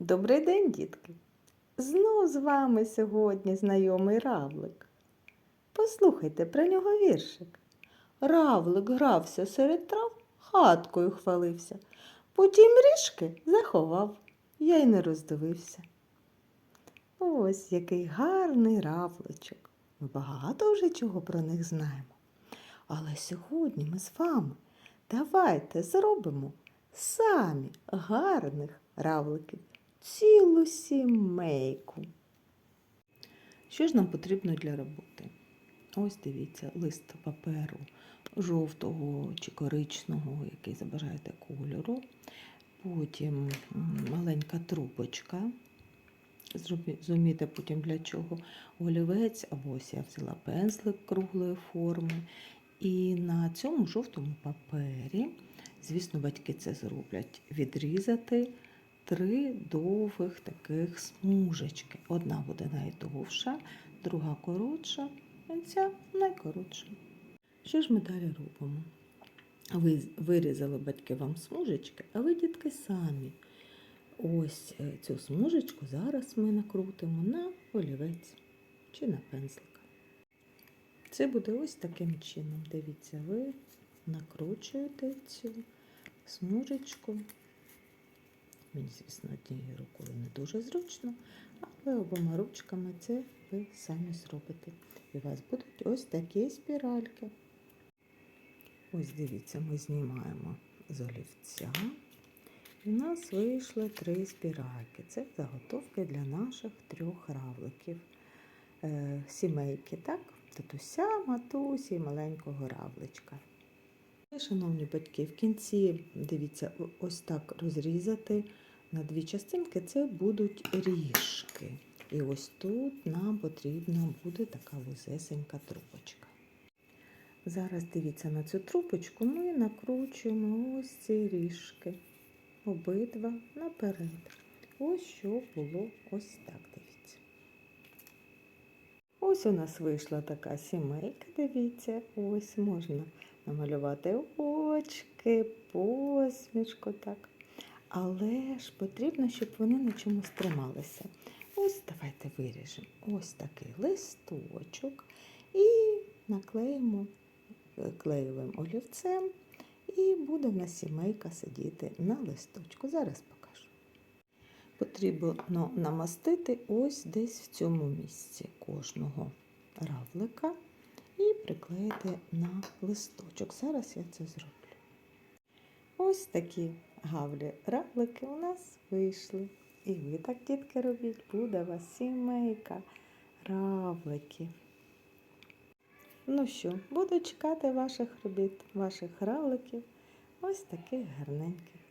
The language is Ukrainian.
Добрий день, дітки! Знов з вами сьогодні знайомий равлик. Послухайте про нього віршик. Равлик грався серед трав, хаткою хвалився. Потім ріжки заховав, я й не роздивився. Ось який гарний равличок. Ми багато вже чого про них знаємо. Але сьогодні ми з вами давайте зробимо самі гарних равликів цілу сімейку. Що ж нам потрібно для роботи? Ось дивіться, лист паперу жовтого чи коричного, який забажаєте кольору. Потім маленька трубочка. Зрозумієте потім для чого олівець, або ось я взяла пензлик круглої форми. І на цьому жовтому папері, звісно, батьки це зроблять, відрізати три довгих таких смужечки. Одна буде найдовша, друга коротша, а ця найкоротша. Що ж ми далі робимо? Ви вирізали батьки вам смужечки, а ви, дітки, самі. Ось е, цю смужечку зараз ми накрутимо на олівець чи на пензлик. Це буде ось таким чином. Дивіться, ви накручуєте цю смужечку. Мені, звісно, однією рукою не дуже зручно, але обома ручками це ви самі зробите. І у вас будуть ось такі спіральки. Ось дивіться, ми знімаємо з олівця. У нас вийшло три спіральки. Це заготовки для наших трьох равликів. Е, сімейки, так? Татуся, матусі і маленького равличка. Шановні батьки, в кінці, дивіться, ось так розрізати на дві частинки це будуть ріжки. І ось тут нам потрібна буде така вузесенька трубочка. Зараз дивіться на цю трубочку, ми накручуємо ось ці ріжки. Обидва наперед. Ось що було ось так, дивіться. Ось у нас вийшла така сімейка, дивіться, ось можна намалювати очки, посмішку, так. Але ж потрібно, щоб вони на чомусь трималися. Ось давайте виріжемо ось такий листочок і наклеїмо е, клеєвим олівцем, і буде в нас сімейка сидіти на листочку. Зараз покажу. Потрібно намастити ось десь в цьому місці кожного равлика і приклеїти на листочок. Зараз я це зроблю. Ось такі гавлі равлики у нас вийшли. І ви так, дітки, робіть, буде вас сімейка равликів. Ну що, буду чекати ваших робіт, ваших равликів, ось таких гарненьких.